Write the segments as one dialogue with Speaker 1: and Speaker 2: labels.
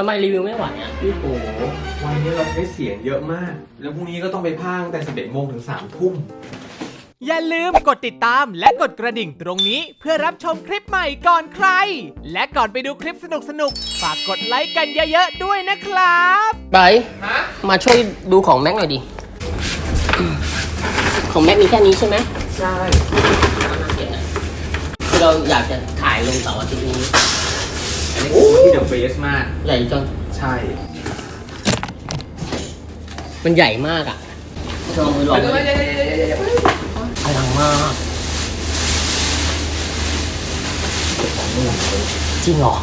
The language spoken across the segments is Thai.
Speaker 1: ทำไมรีวิวไม่ไหวอะ
Speaker 2: พี่โกวันนี้เราใช้เสียงเยอะมาก แล้วพรุ่งนี้ก็ต้องไปพากย์ตั้งแต่11โมงถึง3ทุ่ม
Speaker 3: อย่าลืมกดติดตามและกดกระดิ่งตรงนี้เพื่อรับชมคลิปใหม่ก่อนใคร และก่อนไปดูคลิปสนุกๆ ฝากกดไลค์กันเยอะๆ ด้วยนะครับ
Speaker 1: ไปมาช่วยดูของแม็กหน่อยดิ ของแม็กมีแค่นี้ใช่ไหม
Speaker 2: ใช่
Speaker 1: น่าเกลียดอะคือเราอยากจะถ่ายลงเสาร์อาทิตย์นี้
Speaker 2: อันนี้คือที่เดอะเบสมาก
Speaker 1: ใหญ่จน
Speaker 2: ใช่
Speaker 1: มันใหญ่มากอะลองมือลองมืออลังมากจริงเหรอ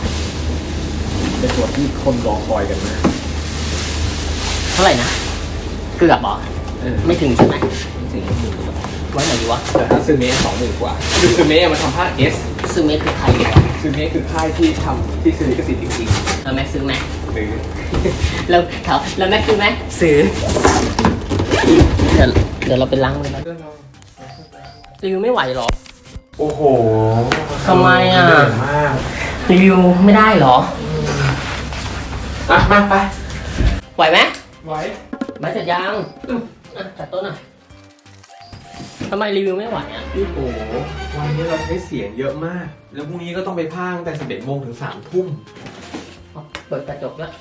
Speaker 2: เป็นตัวที่คนรอคอยกันมาก
Speaker 1: เท่าไหร่นะ เกือบเหรอ
Speaker 2: เออ
Speaker 1: ไม่ถึงใช่ไหม
Speaker 2: ถึงหมื่น
Speaker 1: ไว้ไหนดีวะ
Speaker 2: แต่ถ้าซื้อเมสสองหมื่นกว่าคือซื้อเมสมาทำภาคเอส
Speaker 1: ซื้อเมคคือใครดีวะ
Speaker 2: ซื้อเมสคือค่ายที่ทำที่ซื้อลิขสิทธิ์จริง
Speaker 1: แล้วแม็กซื้อไหม
Speaker 2: ๆหรือ
Speaker 1: แล้วถามแล้วแม็กซื้อไหมซื้อเดี๋ยวเดี๋ยวเราไปล้างมือกันรีวิวไม่ไหวเหรอ
Speaker 2: โอ้โห
Speaker 1: ทำไมอะ
Speaker 2: เหนื่อยมาก
Speaker 1: รีวิวไม่ได้เหรอ
Speaker 2: อะมาไป
Speaker 1: ไหวไหม
Speaker 2: ไว้
Speaker 1: ไม่เสร็จยังอะจัดโต๊ะหน่อย ทำไมรีวิวไม่ไหวอะ
Speaker 2: พี่โกวันนี้เราใช้เสียงเยอะมาก แล้วพรุ่งนี้ก็ต้องไปพากย์ตั้งแต่11โมงถึง3ทุ่ม
Speaker 1: เอาเปิดกระจกแล้ว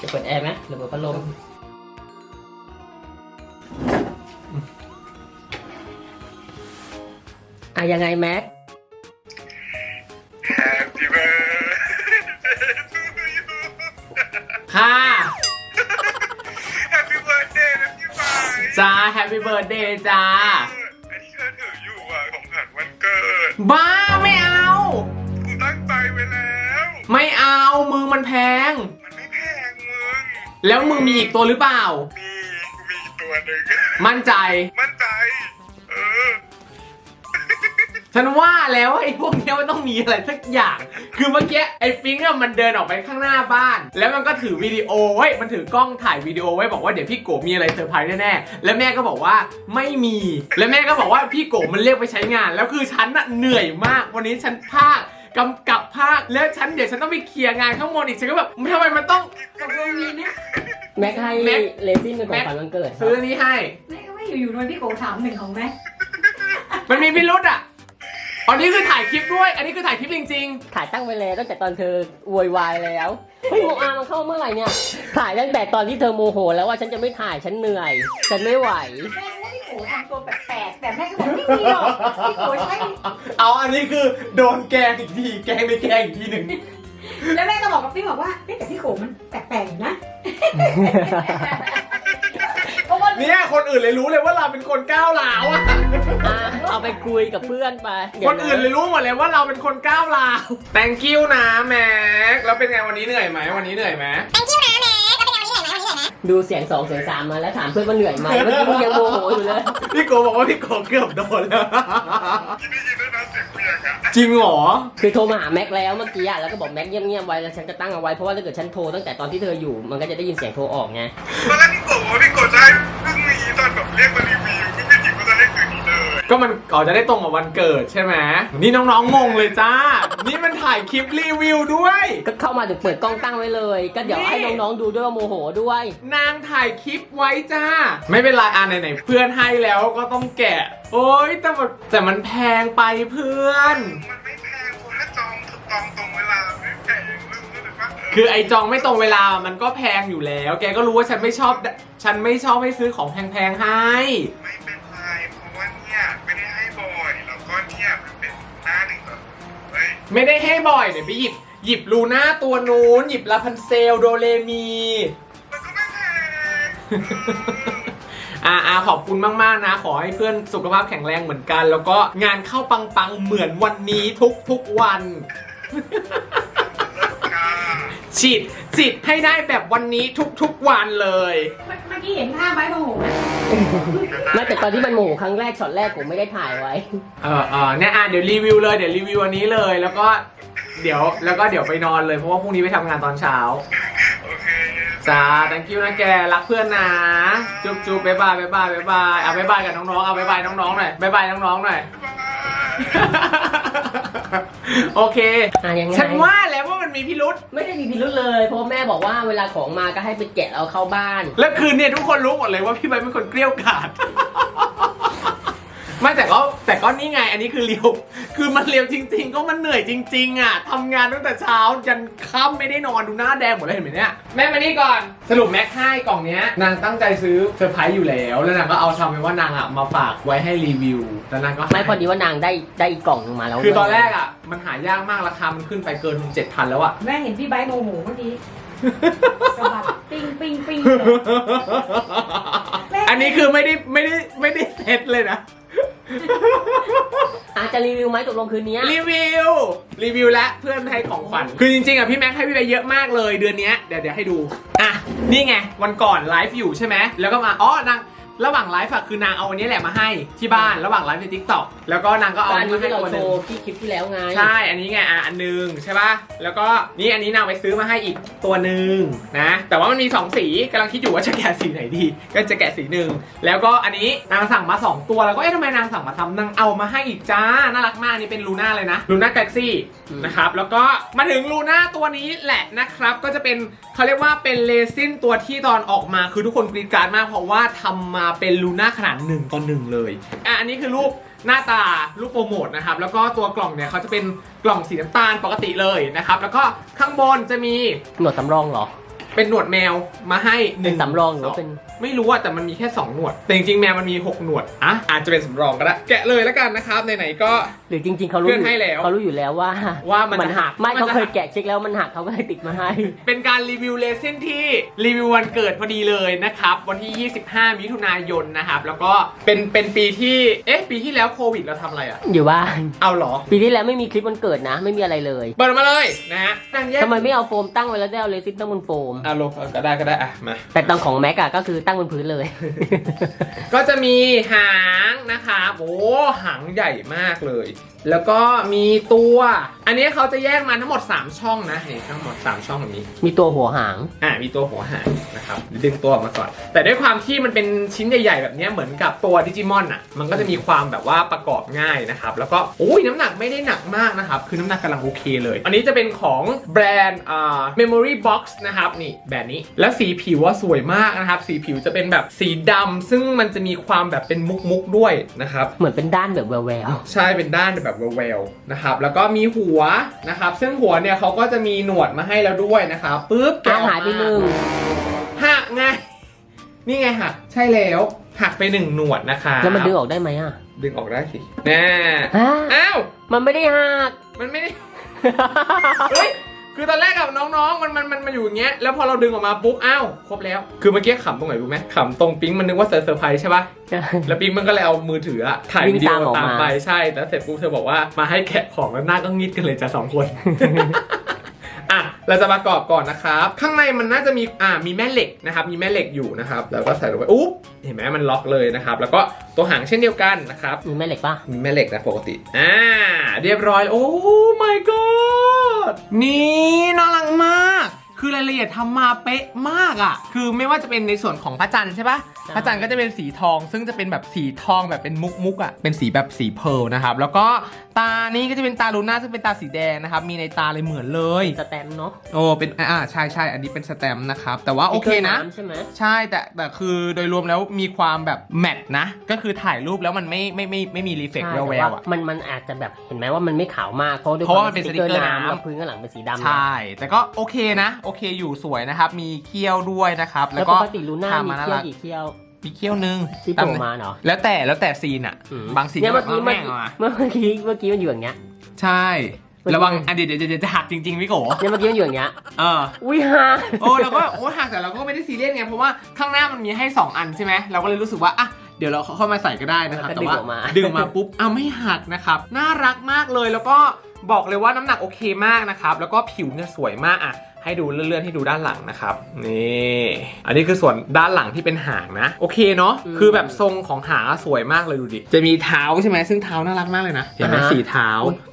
Speaker 1: จะเปิดแอร์ไหมหรือเปิดพัดลมอะยังไงแม็ก
Speaker 2: จ้าแฮปปี้เบิร์ดเดย์จ้า
Speaker 4: อันที่เธอถืออยู่อะของขวัญวันเกิด
Speaker 2: บ้าไม่เอา
Speaker 4: กูตั้งใจไว้แล้ว
Speaker 2: ไม่เอามือมันแพง
Speaker 4: มันไม่แพงมึง
Speaker 2: แล้วมือมีอีกตัวหรือเปล่า
Speaker 4: มีกูมีอีกตัวหนึ่ง
Speaker 2: มั่นใจ
Speaker 4: มั่นใจ
Speaker 2: ฉันว่าแล้วไอ้พวกเนี้ยมันต้องมีอะไรสักอย่าง คือเมื่อกี้ไอ้ปิ๊งอะมันเดินออกไปข้างหน้าบ้าน แล้วมันก็ถือวิดีโอไว้มันถือกล้องถ่ายวิดีโอไว้บอกว่าเดี๋ยวพี่โกมีอะไรเซอร์ไพรส์แน่ๆ แล้วแม่ก็บอกว่าไม่มี แล้วแม่ก็บอกว่าพี่โกมันเรียกไปใช้งาน แล้วคือฉันอะเหนื่อยมาก วันนี้ฉันภาคกำกับภาค แล้วฉันเดี๋ยวฉันต้องไปเคลียร์งานข้างบนอีก ฉันก็แบบทำไมมันต้อง
Speaker 5: ตกลงมีไหม
Speaker 1: แม็กให้
Speaker 2: แม็ก
Speaker 1: เลซินเป็นของขวัญวันเกิด
Speaker 2: ซื้ออนนี้ให้
Speaker 5: แม่ก็ไม่อยู่ๆมันพี่โกถามหนึ่งของแม่
Speaker 2: มันมีพิรุษอะ อันนี้คือถ่ายคลิปด้วย อันนี้คือถ่ายคลิปจริงๆ
Speaker 1: ถ่ายตั้งไว้แล้วตั้งแต่ตอนเธอโวยวายแล้วเฮ้ยโมอามันเข้าเมื่อไหร่เนี่ย ถ่ายตั้งแต่ตอนที่เธอโมโห แล้วว่าฉันจะไม่ถ่ายฉันเหนื่อย ฉันไม่ไหว
Speaker 5: แม่ก็ว่าพี่โกทำตัวแปลกๆแต่แม่ก็บอกไม่มีหรอกพี่โกใช่
Speaker 2: เอาอันนี้คือโดนแกล้งอีกที แกล้งไปแกล้งอีกทีหนึ่ง
Speaker 5: แล้วแม่ก็บอกกับพี่บอกว่าเฮ้ยแต่พี่โกมันแปลกๆอยู่นะ เพราะว่า
Speaker 2: เนี่ยคนอื่นเลยรู้เลยว่าเราเป็นคนก้าวร้าวอะ
Speaker 1: อะเอาไปคุยกับเพื่อนไป
Speaker 2: คนอื่นเลยรู้หมดเลยว่าเราเป็นคนก้าวร้าว thank you นะแม็ก แล้วเป็นไงวันนี้เหนื่อยไหมวันนี้เหนื่อยไหม
Speaker 1: ดูเสียงสองเสียงสามมาแล้วถามเพื่อนว่าเหนื่อยไหมเมื่อกี้มึงยังโมโหอยู่เลย
Speaker 2: พี่โกบอกว่าพี่โกเกือบโดนแล้ว จริงเหรอ
Speaker 1: คือโทรมาหาแม็กแล้วเมื่อกี้อะแล้วก็บอกแม็กเงียบๆไว้แล้วฉันจะตั้งเอาไว้เพราะว่าถ้าเกิดฉันโทรตั้งแต่ตอนที่เธออยู่มันก็จะได้ยินเสียงโทรออกไง
Speaker 4: ตอนแรกพี่โกบอกว่าพี่โกจะให้พรุ่งนี้ตอนแบบเรียกมารีวิว ก็
Speaker 2: มันก่อนจะได้ตรงกับวันเกิดใช่ไหมนี่น้องๆงงเลยจ้า นี่มันถ่ายคลิปรีวิวด้วย
Speaker 1: ก็เข้ามาถึงเปิดกล้องตั้งไว้เลย ก็เดี๋ยวให้น้องๆดูด้วยว่าโมโหด้วย
Speaker 2: นางถ่ายคลิปไว้จ้า ไม่เป็นไรอะไหนๆเพื่อนให้แล้วก็ต้องแกะ โอ๊ยแต่มันแต่มันแพงไปเพื่อน
Speaker 4: มันไม่แพงเพราะถ้าจองถูกจองตรงเวลาไม่แพงเรื่องนั้นเลยปะ
Speaker 2: คือไอจองไม่ตรงเวลามันก็แพงอยู่แล้ว แกก็รู้ว่าฉันไม่ชอบ ฉันไม่ชอบให้ซื้อของแพงๆให้
Speaker 4: ไม่เป็นไรเพ ไม่ได้ให้บ่อยเดี๋
Speaker 2: ยวไปหยิบหยิบลูน่าตัวนู้นหยิบลาพันเซลโดเรมี อ่าอาขอบคุณมาก ๆ นะ ขอให้เพื่อนสุขภาพแข็งแรงเหมือนกัน แล้วก็งานเข้าปัง ๆ เหมือนวันนี้ทุก ๆ วัน ฉีดฉีดให้ได้แบบวันนี้ทุกๆวันเลย
Speaker 5: เมื่อกี้เห็นภาพไว้โมโหไหม
Speaker 1: ไม่แต่ตอนที่มันโมโหครั้งแรกช็อตแรกผมไม่ได้ถ่ายไว้
Speaker 2: เออเออเนี่ยอะเดี๋ยวรีวิวเลยเดี๋ยวรีวิวอันนี้เลย แล้วก็เดี๋ยวแล้วก็เดี๋ยวไปนอนเลยเพราะว่าพรุ่งนี้ไปทำงานตอนเช้า
Speaker 4: โอเค
Speaker 2: จ้า thank you นะแกรักเพื่อนนะจุ๊บจุ๊บบ๊ายบายบ๊ายบายบ๊ายบายเอาบ๊ายบายกับน้องๆเอาบ๊ายบายน้องๆหน่อยบ๊ายบายน้องๆหน่อย
Speaker 4: บ๊ายบาย
Speaker 2: โอเค
Speaker 1: อะยังไง
Speaker 2: ฉันว่าแล้วว่า มันมีพิรุษ
Speaker 1: ไม่ได้มีพิรุธเลย เพราะแม่บอกว่าเวลาของมาก็ให้ไปแกะเอาเข้าบ้าน
Speaker 2: แล้วคืนเนี่ยทุกคนรู้หมดเลยว่าพี่ใบร์ทเป็นคนเกลี้ยวกล่อม ไม่แต่ก็แต่ก็นี่ไงอันนี้คือเรียว คือมันเรียวจริง ๆ ก็มันเหนื่อยจริง ๆ อะทำงานตั้งแต่เช้ายันค่ำไม่ได้นอนดูหน้าแดงหมดเลยเห็นไหมเนี่ยแม่มานี่ก่อนสรุปแม็กให้กล่องเนี้ยนางตั้งใจซื้อเซอร์ไพรส์อยู่แล้ว แล้วนางก็เอาทำไว้ว่านางอะมาฝากไว้ให้รีวิวแล้วนางก็ให้
Speaker 1: ไม่พอดีว่านางได้ได้อีกกล่องหนึงมาแล้ว
Speaker 2: คือตอนแรกอะมันหายากมากราคามันขึ้นไปเกินเจ็ดพันแล้วอะ
Speaker 5: แม่เห็นพี่ไบร์ทโมโหเมื่อกี้สะบัดปิ้งปิ้งปิ้งแม่
Speaker 2: อันนี้คือไม่ได้ไม่ได้ไม่ได้เซ็ตเลยนะ
Speaker 1: อาจจะรีวิวไหมตกลงคืนนี้
Speaker 2: รีวิว รีวิวและเพื่อนให้ของขวัญ คือจริงๆอะพี่แม็กให้พี่ไปเยอะมากเลยเดือนเนี้ยเดี๋ยวเดี๋ยวให้ดู อะ นี่ไง วันก่อนไลฟ์อยู่ใช่ไหมแล้วก็มา อ๋อนาง ระหว่างไลฟ์อะคือนางเอาอันนี้แหละมาให้ที่บ้านระหว่างไลฟ์ในทิกตอกแล้วก็นางก็เอา
Speaker 1: ก็
Speaker 2: อั
Speaker 1: อั
Speaker 2: น
Speaker 1: น
Speaker 2: นี้
Speaker 1: นี้
Speaker 2: มาให้
Speaker 1: ที่เรา
Speaker 2: ตัวห
Speaker 1: โช
Speaker 2: นึ่ง
Speaker 1: ว์ที่คลิปที่แล้วไง
Speaker 2: ใช่อันนี้ไงอะอันหนึงใช่ป่ะแล้วก็นี่อันนี้นางไปซื้อมาให้อีกตัวหนึ่งนะแต่ว่ามันมี 2 สีกำลังคิดอยู่ว่าจะแกะสีไหนดี ก็จะแกะสีหนึ่งแล้วก็อันนี้นางสั่งมา 2 ตัวแล้วก็เอ๊ะทำไมนางสั่งมาทำนางเอามาให้อีกจ้าน่ารักมากนี่เป็นลูน่าเลยนะลูน่าแท็กซี่นะครับแล้วก็มาถึงลูน่าตัวนี้แหละนะครับก็จะเป็นเขาเรียกว่าเป็นเลซินตัวที่ตอนออกมาคือทุกคนกรีดกรารมากเพราะว่าทำมาเป็นลูน่าขนาดหนึ่งต่อหนึ่งเลยอะอันนี้คือรูปหน้าตารูปโปรโมทนะครับแล้วก็ตัวกล่องเนี่ยเขาจะเป็นกล่องสีน้ำตาลปกติเลยนะครับแล้วก็ข้างบนจะมี
Speaker 1: หนวดสำรองเหรอ
Speaker 2: เป็นหนวดแมวมาให้ห
Speaker 1: เป็
Speaker 2: นึ่
Speaker 1: น
Speaker 2: ง
Speaker 1: สำรองหรือว่าเป็น
Speaker 2: ไม่รู้อะแต่มันมีแค่2หนวด แต่จริงๆแมวมันมี6หนวดอะอาจจะเป็นสำรองก็ได้แกะเลยแล้วกันนะครับไหนๆก็
Speaker 1: หรือจริง ๆ เขารู้
Speaker 2: เพื่อนให้แล้ว
Speaker 1: เขารู้อยู่แล้วว่า
Speaker 2: ว่ามันจะหั
Speaker 1: หั
Speaker 2: ก
Speaker 1: กไม่
Speaker 2: มัน
Speaker 1: เขา
Speaker 2: จะ
Speaker 1: เคย
Speaker 2: หัก
Speaker 1: แกะเช็คแล้วมันหักเขาก็เลยติดมาให้
Speaker 2: เป็นการรีวิวเลเซนที่รีวิววันเกิดพอดีเลยนะครับ วันที่ 25 มิถุนายนนะครับ แล้วก็เป็นเป็นปีที่เอ๊ะปีที่แล้วโควิดเราทำอะไรอะ
Speaker 1: อยู่บ้าน
Speaker 2: เอาเหรอ
Speaker 1: ปีที่แล้วไม่มีคลิปวันเกิดนะ ไม่มีอะไรเลย
Speaker 2: เปิดมาเลยนะฮะนางแยก
Speaker 1: ทำไมไม่เอาโฟมตั้งไว้แล้วได้เอาเลซินตั้งบนโฟม
Speaker 2: อะลงก็ได้ก็ได้อะมา
Speaker 1: แต่ตังของแม็กอะก็คือตั้งบนพื้นเลย
Speaker 2: ก็จะมีหางนะครับโอ้หางใหญ่มากเลยแล้วก็มีตัว อันนี้เขาจะแยกมาทั้งหมด 3 ช่องนะเห็นทั้งหมด 3 ช่องแบบนี้
Speaker 1: มีตัวหัวหาง
Speaker 2: อ่ามีตัวหัวหางนะครับดึงตัวออกมาก่อน แต่ด้วยความที่มันเป็นชิ้นใหญ่ ๆ แบบเนี้ยเหมือนกับตัวดิจิมอนอะ มันก็จะมีความแบบว่าประกอบง่ายนะครับ แล้วก็โอ้ยน้ำหนักไม่ได้หนักมากนะครับ คือน้ำหนักกำลังโอเคเลย อันนี้จะเป็นของแบรนด์อ่า Memory Box นะครับนี่แบรนด์นี้ แล้วสีผิวว่าสวยมากนะครับ สีผิวจะเป็นแบบสีดำซึ่งมันจะมีความแบบเป็นมุกๆด้วยนะครับ
Speaker 1: เหมือนเป็นด้านแบบแวว
Speaker 2: ใช่เป็นด้านแบบแววๆนะครับ แล้วก็มีหัวนะครับ ซึ่งหัวเนี่ยเขาก็จะมีหนวดมาให้แล้วด้วยนะครับปึ๊บ
Speaker 1: ๆ
Speaker 2: แกะ
Speaker 1: อา
Speaker 2: ออก
Speaker 1: หายไป
Speaker 2: มา
Speaker 1: หนึ่ง
Speaker 2: หักไง นี่ไงหัก ใช่แล้ว หักไปหนึ่งหนวดนะคะ
Speaker 1: แล้วมันดึงออกได้ไหมอะ
Speaker 2: ดึงออกได้สิแน่
Speaker 1: ฮะ
Speaker 2: อ้าว
Speaker 1: มันไม่ได้หัก
Speaker 2: มันไม่ได้ เฮ้ย คือตอนแรกกับน้องๆ มันมันมันมาอยู่อย่างเงี้ย แล้วพอเราดึงออกมาปุ๊บ อ้าว ครบแล้ว คือเมื่อกี้ขำตรงไหนรู้ไหมขำตรงปิ๊งมันนึกว่าเซอร์ไพรส์ใช่ปะแล้วปิ๊งมันก็เลยเอามือถืออะถ่าย
Speaker 1: วิ่ง
Speaker 2: วิดีโอ
Speaker 1: ตามออก
Speaker 2: ตาม
Speaker 1: มา
Speaker 2: ไป ใช่แต่เสร็จปุ๊บเธอบอกว่า มาให้แกะของแล้วหน้าก็งิดกันเลยจ้ะสองคน อะเราจะประกอบก่อนนะครับ ข้างในมันน่าจะมีอ่ามีแม่เหล็กนะครับ มีแม่เหล็กอยู่นะครับ แล้วก็ใส่ลงไปอุ๊บเห็นไหมมันล็อกเลยนะครับ แล้วก็ตัวหางเช่นเดียวกันนะครับ
Speaker 1: มีแม่เหล็กปะ
Speaker 2: มีแม่เหล็กนะปกติ อ่า เรียบร้อย โอ้ my god นี่น่ารักมาก คือรายละเอียดทำมาเป๊ะมากอะ่ะ คือไม่ว่าจะเป็นในส่วนของพระจันทร์ใช่ปะพระจันทร์ก็จะเป็นสีทอง ซึ่งจะเป็นแบบสีทองแบบเป็นมุกมุกๆอะ่ะ เป็นสีแบบสีเพร์ลนะครับ แล้วก็ตานี้ก็จะเป็นตาลูน่าซึ่งเป็นตาสีแดงนะครับ มีในตาเลยเหมือนเลย
Speaker 1: สแตมป์เนาะ
Speaker 2: โอ้ เป็น อ่า ใช่ใช่ อันนี้เป็นสแตมป์นะครับ แต่ว่าโอเคนะ
Speaker 1: ใช่ไหม
Speaker 2: ใช่ แต่ แต่คือโดยรวมแล้วมีความแบบแมทนะ ก็คือถ่ายรูปแล้วมันไม่ไม่ไม่ไม่มีรีเฟก
Speaker 1: ใช่
Speaker 2: แวว
Speaker 1: แต่
Speaker 2: แว
Speaker 1: ว่าว
Speaker 2: อะ
Speaker 1: มันมันอาจจะแบบ เห็นไหมว่ามันไม่ขาวมาก เพราะด้วย
Speaker 2: เพราะว่ามันเป็น
Speaker 1: คว
Speaker 2: สติ๊กเกอร์น้ำ
Speaker 1: แล้วพื้นข้างหลังเป็นสีดำ
Speaker 2: ใช่ แต่ก็โอเคนะ โอเคอยู่สวยนะครับ มีเขี้ยวด้วยนะครับ
Speaker 1: แล้
Speaker 2: แล้วว
Speaker 1: ป
Speaker 2: ก็
Speaker 1: กติลูน่า
Speaker 2: ทำ
Speaker 1: มี
Speaker 2: มาน่า
Speaker 1: เขี้ยว
Speaker 2: รัก
Speaker 1: กี่เขี้ยว
Speaker 2: มีเขี้ยวนึง
Speaker 1: ที่โผล่มาเนาะ
Speaker 2: แล้วแต่แล้วแต่ซีนอะ บางซีน
Speaker 1: เนี่ยเมื่อกี้
Speaker 2: ก็
Speaker 1: เมื่อ
Speaker 2: แม่ง
Speaker 1: กี้
Speaker 2: มา
Speaker 1: เมื่อกี้เมื่อกี้มันอยู่อย่างเงี้ย
Speaker 2: ใช่
Speaker 1: เมื่อกี้
Speaker 2: ระวังอันเดี๋ยวเดี๋ยวเดี๋ยวจะหักจริงๆพี่โก
Speaker 1: เนี่ยเมื่อกี้มันอยู่อย่างเงี้ย
Speaker 2: เออ
Speaker 1: อุ้ยฮา
Speaker 2: โอ้เราก็โอ้หักแต่เราก็ไม่ได้ซีเรียสไงเพราะว่าข้างหน้ามันมีให้ 2 อันใช่ไหมเราก็เลยรู้สึกว่าอะเดี๋ยวเราเข้ามาใส่ก็ได้นะครับ
Speaker 1: แล้วก็
Speaker 2: แต่ว่า
Speaker 1: ดึงออกมา
Speaker 2: ดึงออกมาปุ๊บอ้าวไม่หักนะครับ น่ารักมากเลยแล้วก็ บอกเลยว่าน้ำหนักโอเคมากนะครับ แล้วก็ผิวเนี่ยสวยมากอะให้ดูเลื่อนๆให้ดูด้านหลังนะครับนี่อันนี้คือส่วนด้านหลังที่เป็นหางนะ โอเคเนาะคือแบบทรงของหางอะสวยมากเลยดูดิจะมีเท้าใช่ไหมซึ่งเท้าน่ารักมากเลยนะเห็นไหมสีเท้า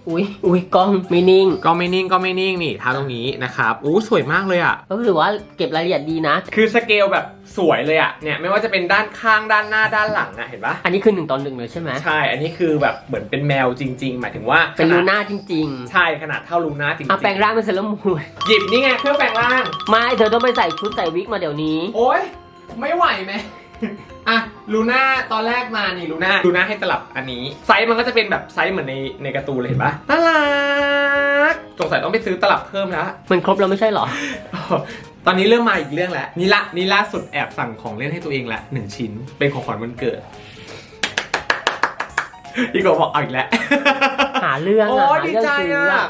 Speaker 1: อุ้ยอุ้ยกล้องไม่นิ่ง
Speaker 2: ก็ไม่นิ่งก็ไม่นิ่งนี่เท้าตรงนี้นะครับอู้สวยมากเลยอะ
Speaker 1: ก็ถือว่าเก็บรายละเอียดดีนะ
Speaker 2: คือสเกลแบบสวยเลยอะเนี่ยไม่ว่าจะเป็นด้านข้างด้านหน้าด้านหลังอะเห็นปะ
Speaker 1: อันนี้คือหนึ่งตอนหนึ่งเลยใช่ไหม
Speaker 2: ใช่อันนี้คือแบบเหมือนเป็นแมวจริง ๆ หมายถึงว่า
Speaker 1: เป็นลูน่าจ
Speaker 2: ข
Speaker 1: ริริง
Speaker 2: ใช่ขนาดเท่าลูน่าจริง
Speaker 1: ๆเอาแปลงร่างเป็นเซเลอร์มูน
Speaker 2: หยิบนี่ไงเครื่องแปลงร่าง
Speaker 1: ไม่เธอต้องไปใส่ชุดใส่วิกมาเดี๋ยวนี้
Speaker 2: โอ๊ย ไม่ไหวไหม อะลูน่าตอนแรกมานี่ลูน่าลูน่าให้ตลับอันนี้ ไซส์มันก็จะเป็นแบบไซส์เหมือนในในการ์ตูนเลยเห็นปะน่ารักสงสัยต้องไปซื้อตลับเพิ่มแล้ว
Speaker 1: มันครบแล้วไม่ใช่เหรอ
Speaker 2: ตอนนี้เริ่มมาอีกเรื่องแล้วนี่ละนี่ล่าสุดแอบสั่งของเล่นให้ตัวเองละหนึ่งชิ้น เป็นของขวัญวันเกิด อีกก็บอกเอาอีกแล้ว
Speaker 1: หาเรื่อง
Speaker 2: โอ้
Speaker 1: อะหา
Speaker 2: ดี
Speaker 1: เรื่
Speaker 2: ใจ
Speaker 1: ซื้อ
Speaker 2: อะ
Speaker 1: อะ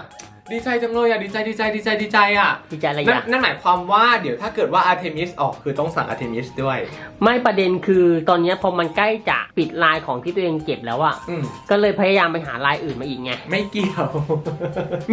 Speaker 2: ดีใจจังเลยอะดีใจดีใจดีใจดีใจอะ
Speaker 1: ดีใจอะไร
Speaker 2: นั่น
Speaker 1: อะ
Speaker 2: นั่นหมายความว่าเดี๋ยวถ้าเกิดว่าอาร์เทมิสออกคือต้องสั่งอาร์เทมิสด้วย
Speaker 1: ไม่ประเด็นคือตอนเนี้ยพอมันใกล้จะปิดลายของที่ตัวเองเก็บแล้วอะ
Speaker 2: อืม
Speaker 1: ก็เลยพยายามไปหาลายอื่นมาอีกไง
Speaker 2: ไม่เกี่ยว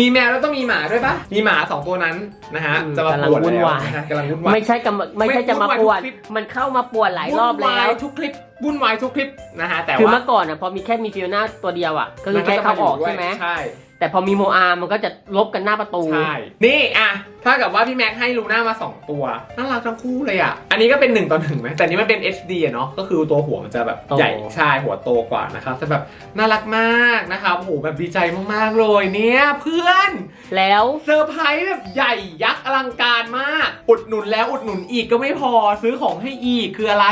Speaker 2: มีแมวแล้วต้องมีหมาด้วยปะมีหมาสองตัวนั้นนะฮะ
Speaker 1: อืม
Speaker 2: จะมากำ
Speaker 1: ลัง
Speaker 2: ปวด
Speaker 1: วุ่น
Speaker 2: แล้ว
Speaker 1: วาย
Speaker 2: นะฮะกำลังวุ่นวาย
Speaker 1: ไม่ใช่กำไม่ใช่จะมาปวด
Speaker 2: วุ่นวายทุกคลิป
Speaker 1: มันเข้ามาปวดหลายรอบแล้ว
Speaker 2: นยทุกคลิปวุ่นวายทุกคลิปนะฮะแต่
Speaker 1: คือ
Speaker 2: ว่า
Speaker 1: เมื่อก่อนอะพอมีแค่มีฟิโอน่าตัวเดียวอะก็คือแค่เข้าออกใช่ไหม
Speaker 2: ใช่
Speaker 1: แต่พอมีโมอาร์มันก็จะลบกันหน้าประตู
Speaker 2: ใช่ นี่อะถ้ากับว่าพี่แม็กให้ลูน่ามา 2 ตัว น่ารักทั้งคู่เลยอะอันนี้ก็เป็น 1 ต่อหนึ่งไหมแต่อันนี้มันเป็น HD อะเนาะ ก็คือตัวหัวมันจะแบบ
Speaker 1: โต
Speaker 2: ใหญ่ ใช่ หัวโตกว่านะครับแต่แบบน่ารักมากนะครับโอ้โหแบบดีใจมากๆเลยเนี่ยเพื่อน
Speaker 1: แล้ว
Speaker 2: เซอร์ไพรส์แบบใหญ่ยักษ์อลังการมาก อุดหนุนแล้วอุดหนุนอีกก็ไม่พอซื้อของให้อีกคืออะไร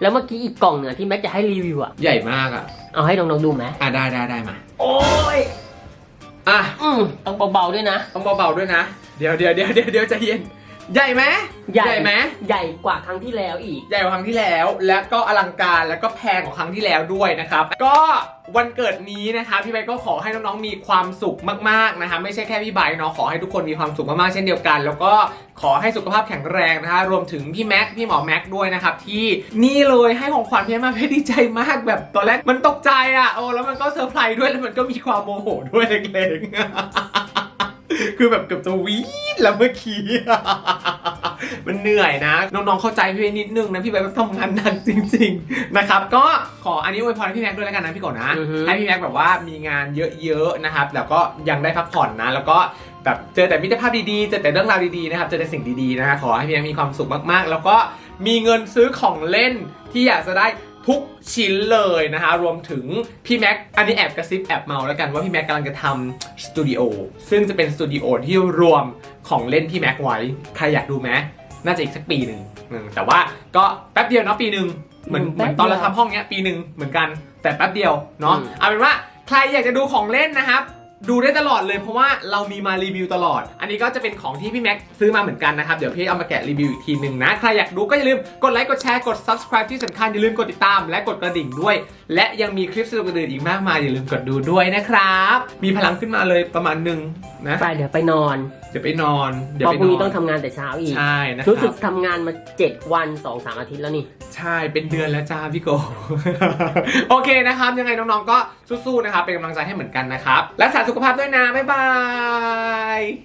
Speaker 1: แล้วเมื่อกี้อีกกล่องเนี่ยที่แม็กจะให้รีวิวอะ
Speaker 2: ใหญ่มากอะ
Speaker 1: เอาให้น้องๆดูไหม
Speaker 2: อะได้ได้ได้มา โอ้ย อะ
Speaker 1: อืมต้องเบาๆด้วยนะ
Speaker 2: ต้องเบาๆด้วยนะ เดี๋ยวเดี๋ยวเดี๋ยวเดี๋ยวเดี๋ยวใจเย็น ใหญ่ไหม
Speaker 1: ใหญ่
Speaker 2: ไหม
Speaker 1: ใหญ่กว่าครั้งที่แล้วอีก
Speaker 2: ใหญ่กว่าครั้งที่แล้ว และก็อลังการแล้วก็แพงกว่าครั้งที่แล้วด้วยนะครับ ก็วันเกิดนี้นะคะพี่ไบค์ก็ขอให้น้องๆมีความสุขมากๆนะคะไม่ใช่แค่พี่ไบค์เนาะขอให้ทุกคนมีความสุขมากๆเช่นเดียวกัน แล้วก็ขอให้สุขภาพแข็งแรงนะคะรวมถึงพี่แม็กพี่หมอแม็กด้วยนะครับที่นี่เลยให้ของขวัญพี่มาเพชรดีใจมากแบบตอนแรกมันตกใจอะโอ้แล้วมันก็เซอร์ไพรส์ด้วยแล้วมันก็มีความโมโหด้วยเล็กๆ คือแบบเกือบจะวีดแล้วเมื่อกี้มันเหนื่อยนะ น้องๆเข้าใจพี่เบนนิดนึงนะพี่เบนทำงานหนักจริง ๆ นะครับ ก็ขออันนี้อวยพรให้พี่แม็กด้วยแล้วกันนะพี่กดนะ
Speaker 1: อือฮึ
Speaker 2: ให้พี่แม็กแบบว่ามีงานเยอะๆนะครับแล้วก็ยังได้พักผ่อนนะ แล้วก็แบบเจอแต่มิตรภาพดีๆ เจอแต่เรื่องราวดีๆนะครับ เจอแต่สิ่งดีๆนะขอให้พี่แม็กมีความสุขมากๆ แล้วก็มีเงินซื้อของเล่นที่อยากจะได้ ทุกชิ้นเลยนะคะ รวมถึงพี่แม็ก อันนี้แอบกระซิบแอบเมาแล้วกันว่าพี่แม็กกำลังจะทำสตูดิโอซึ่งจะเป็นสตูดิโอที่รวมของเล่นพี่แม็กไว้ ใครอยากดูไหมน่าจะอีกสักปีหนึ่งอืมแต่ว่าก็แป๊บเดียวเนาะปีหนึ่งเหมือน
Speaker 1: อืม
Speaker 2: เหมือน
Speaker 1: แป๊บ
Speaker 2: ตอนเรา
Speaker 1: เดียว
Speaker 2: ทำห้องเนี้ยปีหนึ่งเหมือนกันแต่แป๊บเดียวเนาะ
Speaker 1: อืม
Speaker 2: เอาเป็นว่าใครอยากจะดูของเล่นนะครับ ดูได้ตลอดเลยเพราะว่าเรามีมารีวิวตลอด อันนี้ก็จะเป็นของที่พี่แม็กซื้อมาเหมือนกันนะครับ เดี๋ยวพี่เอามาแกะรีวิวอีกทีหนึ่งนะ ใครอยากดูก็อย่าลืมกดไลค์กดแชร์กด subscribe ที่สำคัญอย่าลืมกดติดตาม และกดกระดิ่งด้วย และยังมีคลิปสนุกอื่นอีกมากมายอย่าลืมกดดูด้วยนะครับ มีพลังขึ้นมาเลยประมาณหนึ่งนะ
Speaker 1: ไปเดี๋ยวไปนอน
Speaker 2: เดี๋ยวไปนอน เดี๋ย
Speaker 1: เพ
Speaker 2: ว
Speaker 1: ราะ
Speaker 2: ไป
Speaker 1: พรุ่ง
Speaker 2: น
Speaker 1: นี้
Speaker 2: อ
Speaker 1: ต้อนงทำงานแต่เช้าอีก
Speaker 2: ใช่นะค
Speaker 1: รู้สึ
Speaker 2: รั
Speaker 1: ก
Speaker 2: บ
Speaker 1: ทำงานมา7วัน2-3อาทิตย์แล้วนี่
Speaker 2: ใช่เป็นเดือนแล้วจ้าพี่โก โอเคนะครับ ยังไงน้องๆก็สู้ๆนะครับเป็นกำลังใจให้เหมือนกันนะครับรักษาสุขภาพด้วยนะบ๊ายบาย